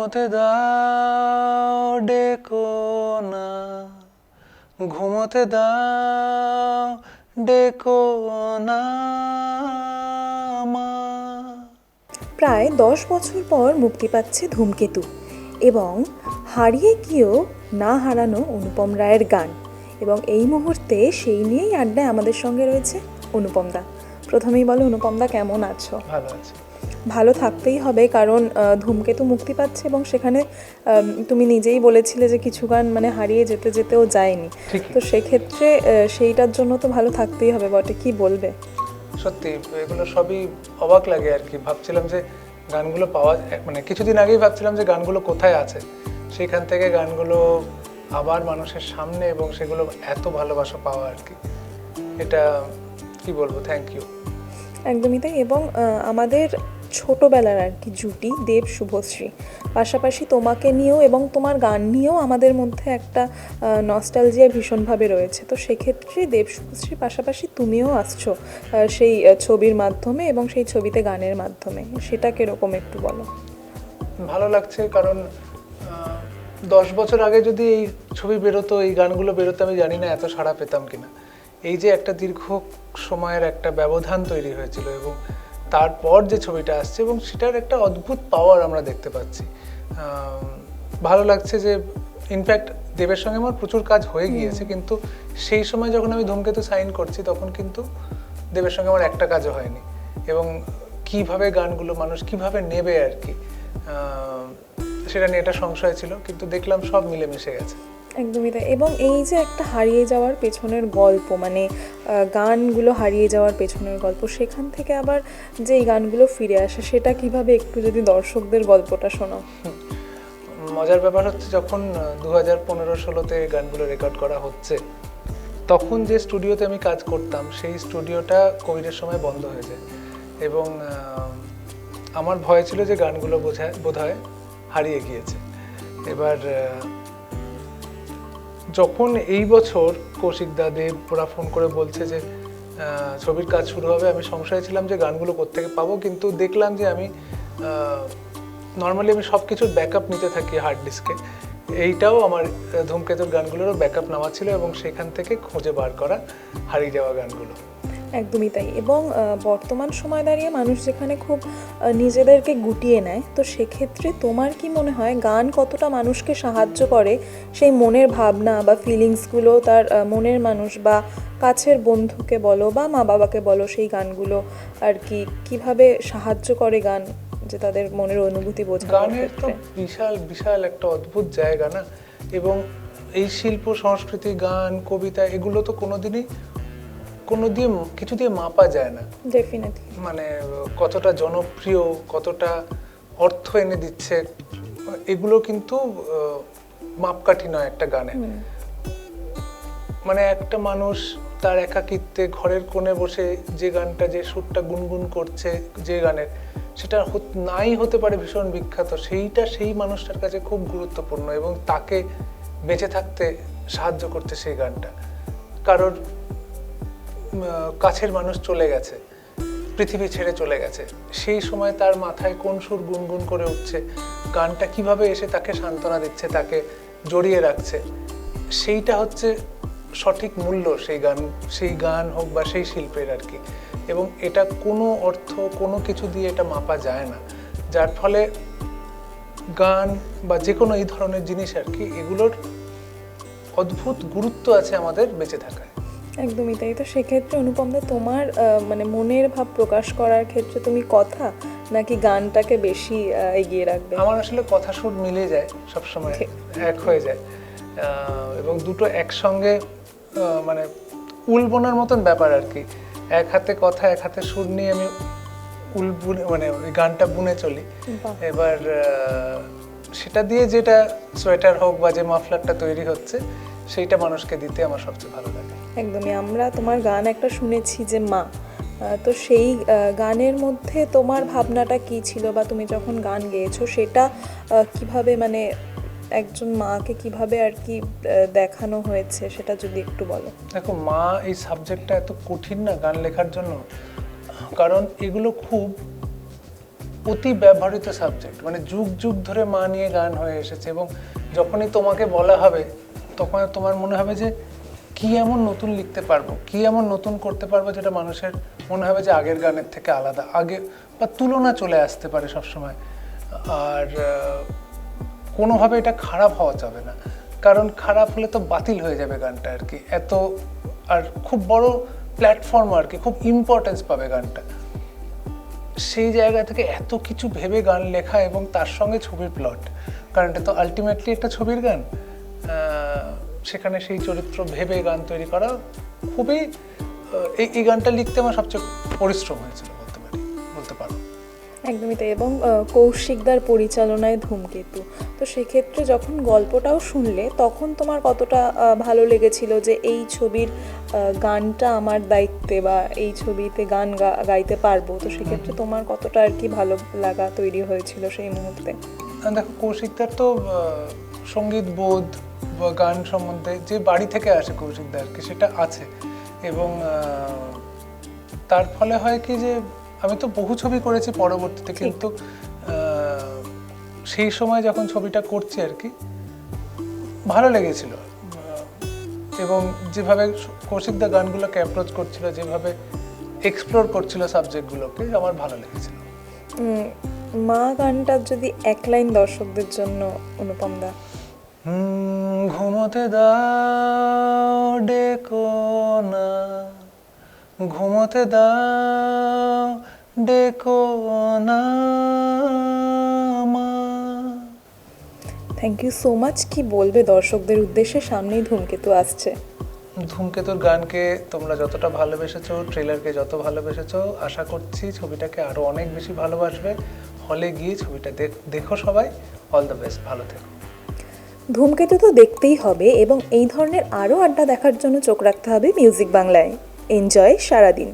ঘুমোতে দাও ডেকো না। ঘুমোতে দাও ডেকো না প্রায় দশ বছর পর মুক্তি পাচ্ছে ধূমকেতু এবং হারিয়ে গিয়েও না হারানো অনুপম রায়ের গান। এবং এই মুহূর্তে সেই নিয়েই আড্ডায় আমাদের সঙ্গে রয়েছে অনুপম দা। প্রথমেই বলো অনুপম দা কেমন আছো? ভালো আছে। ভালো থাকতেই হবে কারণ ধূমকেতু মুক্তি পাচ্ছে এবং সেখানে তুমি নিজেই বলেছিলে যে কিছু গান মানে হারিয়ে যেতে যেতেও যায়নি। তো সেক্ষেত্রে সেইটার জন্য তো ভালো থাকতেই হবে বটে কি বলবে? সত্যি এগুলো সবই অবাক লাগে আর কি। ভাবছিলাম যে গানগুলো পাওয়া মানে কিছুদিন আগেই ভাবছিলাম যে গানগুলো কোথায় আছে। সেখান থেকে গানগুলো আবার মানুষের সামনে এবং সেগুলো এত ভালোবাসা পাওয়া আর কি। এটা কি বলব থ্যাংক ইউ একদমই তাই এবং আমাদের ছোটোবেলার আর কি জুটি, দেব শুভশ্রী। পাশাপাশি তোমাকে নিয়েও এবং তোমার গান নিয়েও আমাদের মধ্যে একটা নস্টালজিয়া ভীষণভাবে রয়েছে। তো সেক্ষেত্রে দেব শুভশ্রীর পাশাপাশি তুমিও আসছো সেই ছবির মাধ্যমে এবং সেই ছবিতে গানের মাধ্যমে। সেটা কীরকম একটু বলো? ভালো লাগছে কারণ দশ বছর আগে যদি এই ছবি বেরোতো, এই গানগুলো বেরোতো, আমি জানি না এত সাড়া পেতাম কিনা। এই যে একটা দীর্ঘ সময়ের একটা ব্যবধান তৈরি হয়েছিল এবং তারপর যে ছবিটা আসছে এবং সেটার একটা অদ্ভুত পাওয়ার আমরা দেখতে পাচ্ছি। ভালো লাগছে যে ইনফ্যাক্ট দেবের সঙ্গে আমার প্রচুর কাজ হয়ে গিয়েছে কিন্তু সেই সময় যখন আমি ধূমকেতু সাইন করছি তখন কিন্তু দেবের সঙ্গে আমার একটা কাজও হয়নি। এবং কীভাবে গানগুলো মানুষ কীভাবে নেবে আর কি সেটা নিয়ে একটা সংশয় ছিল কিন্তু দেখলাম সব মিলেমিশে গেছে। একদমই তাই। এবং এই যে একটা হারিয়ে যাওয়ার পেছনের গল্প মানে গানগুলো হারিয়ে যাওয়ার পেছনের গল্প, সেখান থেকে আবার যে এই গানগুলো ফিরে আসে, সেটা কীভাবে একটু যদি দর্শকদের গল্পটা শোনাও মজার ব্যাপার হচ্ছে যখন দু হাজার পনেরো ষোলোতে গানগুলো রেকর্ড করা হচ্ছে, তখন যে স্টুডিওতে আমি কাজ করতাম, সেই স্টুডিওটা কোভিডের সময় বন্ধ হয়ে যায়। এবং আমার ভয় ছিল যে গানগুলো বোঝায়, বোধহয় হারিয়ে গিয়েছে। এবার যখন এই বছর কৌশিক দাদেব ওরা ফোন করে বলছে যে ছবির কাজ শুরু হবে, আমি সংশয়ে ছিলাম যে গানগুলো কোথেকে পাবো, কিন্তু দেখলাম যে আমি নর্মালি আমি সব কিছুর ব্যাকআপ নিতে থাকি হার্ড ডিস্কে এইটাও আমার ধূমকেতুর গানগুলোরও ব্যাকআপ নেওয়া ছিল এবং সেখান থেকে খুঁজে বার করা হারিয়ে যাওয়া গানগুলো। একদমই তাই। এবং বর্তমান সময় দাঁড়িয়ে মানুষ যেখানে খুব নিজেদেরকে গুটিয়ে নেয় তো সেক্ষেত্রে তোমার কি মনে হয় গান কতটা মানুষকে সাহায্য করে? সেই মনের ভাবনা বা ফিলিংসগুলো তার মনের মানুষ বা কাছের বন্ধুকে বলো বা মা বাবাকে বলো সেই গানগুলো আর কি কীভাবে সাহায্য করে গান যে তাদের মনের অনুভূতি বোঝানোর গানের তো বিশাল বিশাল একটা অদ্ভুত জায়গা না? এবং এই শিল্প সংস্কৃতি গান কবিতা এগুলো তো কোনোদিনই কোনো দিয়ে কিছু দিয়ে মাপা যায় না। ডেফিনেটলি মানে কতটা জনপ্রিয় কতটা অর্থ এনে দিচ্ছে এগুলো কিন্তু মাপকাঠি নয় একটা গানে। মানে একটা মানুষ তার একাকিত্বে ঘরের কোণে বসে যে গানটা যে সুরটা গুনগুন করছে যে গানের সেটা নাই হতে পারে ভীষণ বিখ্যাত সেইটা সেই মানুষটার কাছে খুব গুরুত্বপূর্ণ এবং তাকে বেঁচে থাকতে সাহায্য করতে সেই গানটা। কারোর কাছের মানুষ চলে গেছে, পৃথিবী ছেড়ে চলে গেছে। সেই সময় তার মাথায় কোন সুর গুনগুন করে উঠছে, গানটা কীভাবে এসে তাকে সান্ত্বনা দিচ্ছে, তাকে জড়িয়ে রাখছে, সেইটা হচ্ছে সঠিক মূল্য সেই গান সেই গান হোক বা সেই শিল্পের আর কি। এবং এটা কোনো অর্থ, কোনো কিছু দিয়ে এটা মাপা যায় না। যার ফলে গান বা যে কোনো এই ধরনের জিনিস আর কি, এগুলোর অদ্ভুত গুরুত্ব আছে আমাদের বেঁচে থাকায়। একদমই তাই। তো সেক্ষেত্রে অনুপমদা তোমার মানে মনের ভাব প্রকাশ করার ক্ষেত্রে তুমি কথা নাকি গানটাকে বেশি এগিয়ে রাখবে? আমার আসলে কথা সুর মিলে যায় সবসময় ঠিক। এক হয়ে যায়। এবং দুটো একসঙ্গে মানে উল বোনার মতন ব্যাপার আর কি। এক হাতে কথা এক হাতে সুর নিয়ে আমি উল বুনে মানে ওই গানটা বুনে চলি। এবার সেটা দিয়ে যেটা সোয়েটার হোক বা যে মাফলারটা তৈরি হচ্ছে সেইটা মানুষকে দিতে আমার সবচেয়ে ভালো লাগে। একদমই। আমরা তোমার গান একটা শুনেছি যে মা। তো সেই গানের মধ্যে তোমার ভাবনাটা কি ছিল বা তুমি যখন গান গেয়েছো সেটা কীভাবে মানে একজন মাকে কীভাবে আর কি দেখানো হয়েছে সেটা যদি একটু বলো। দেখো, মা এই সাবজেক্টটা এত কঠিন না গান লেখার জন্য। কারণ এগুলো খুব অতি ব্যবহৃত সাবজেক্ট। মানে যুগ যুগ ধরে মা নিয়ে গান হয়ে এসেছে এবং যখনই তোমাকে বলা হবে, তখন তোমার মনে হবে যে কি এমন নতুন লিখতে পারব? কি এমন নতুন করতে পারব যেটা মানুষের মনে হবে যে আগের গানের থেকে আলাদা? আগে বা তুলনা চলে আসতে পারে সবসময়। আর কোনোভাবে এটা খারাপ হওয়া যাবে না। কারণ খারাপ হলে তো বাতিল হয়ে যাবে গানটা আর কি। এত, আর খুব বড় প্ল্যাটফর্ম আর কি, খুব ইম্পর্টেন্স পাবে গানটা। সেই জায়গা থেকে এত কিছু ভেবে গান লেখা এবং তার সঙ্গে ছবির প্লট কারণ এটা তো আলটিমেটলি একটা ছবির গান। সেখানে সেই চরিত্র ভেবে গান তৈরি করা খুবই এই এই গানটা লিখতে আমার সবচেয়ে পরিশ্রম হয়েছিল বলতে পারি বলতে পারো। একদমই তাই এবং কৌশিকদার পরিচালনায় ধূমকেতু। তো সেক্ষেত্রে যখন গল্পটাও শুনলে তখন তোমার কতটা ভালো লেগেছিল যে এই ছবির গানটা আমার দায়িত্বে বা এই ছবিতে গান গাইতে পারব? তো সেক্ষেত্রে তোমার কতটা আর কি ভালো লাগা তৈরি হয়েছিল সেই মুহূর্তে? দেখো কৌশিকদার তো সংগীত বোধ বা গান সম্বন্ধে যে বাড়ি থেকে আসে কৌশিকদার কি সেটা আছে। এবং তার ফলে হয় কি যে আমি তো বহু ছবি করেছি পরবর্তীতে কিন্তু সেই সময় যখন ছবিটা করছি আর কি ভালো লেগেছিল। এবং যেভাবে কৌশিকদা গানগুলোকে অ্যাপ্রোচ করছিল যেভাবে এক্সপ্লোর করছিল সাবজেক্টগুলোকে আমার ভালো লেগেছিল। মা গানটার যদি এক লাইন দর্শকদের জন্য অনুপম দা? হুম, ঘুমোতে দাও ডেকো না। ঘুমোতে দাও ডেকো না মা। থ্যাংক ইউ সো মাচ কি বলবে দর্শকদের উদ্দেশ্যে? সামনেই ধূমকেতু আসছে। ধূমকেতুর গানকে তোমরা যতটা ভালোবেসেছো ট্রেলারকে যত ভালোবেসেছো আশা করছি ছবিটাকে আরও অনেক বেশি ভালোবাসবে। হলে গিয়ে ছবিটা দেখ- দেখো সবাই। অল দ্য বেস্ট ভালো থেকো। ধূমকেতু তো দেখতেই হবে এবং এই ধরনের আরও আড্ডা দেখার জন্য চোখ রাখতে হবে মিউজিক বাংলায়। এনজয় সারাদিন।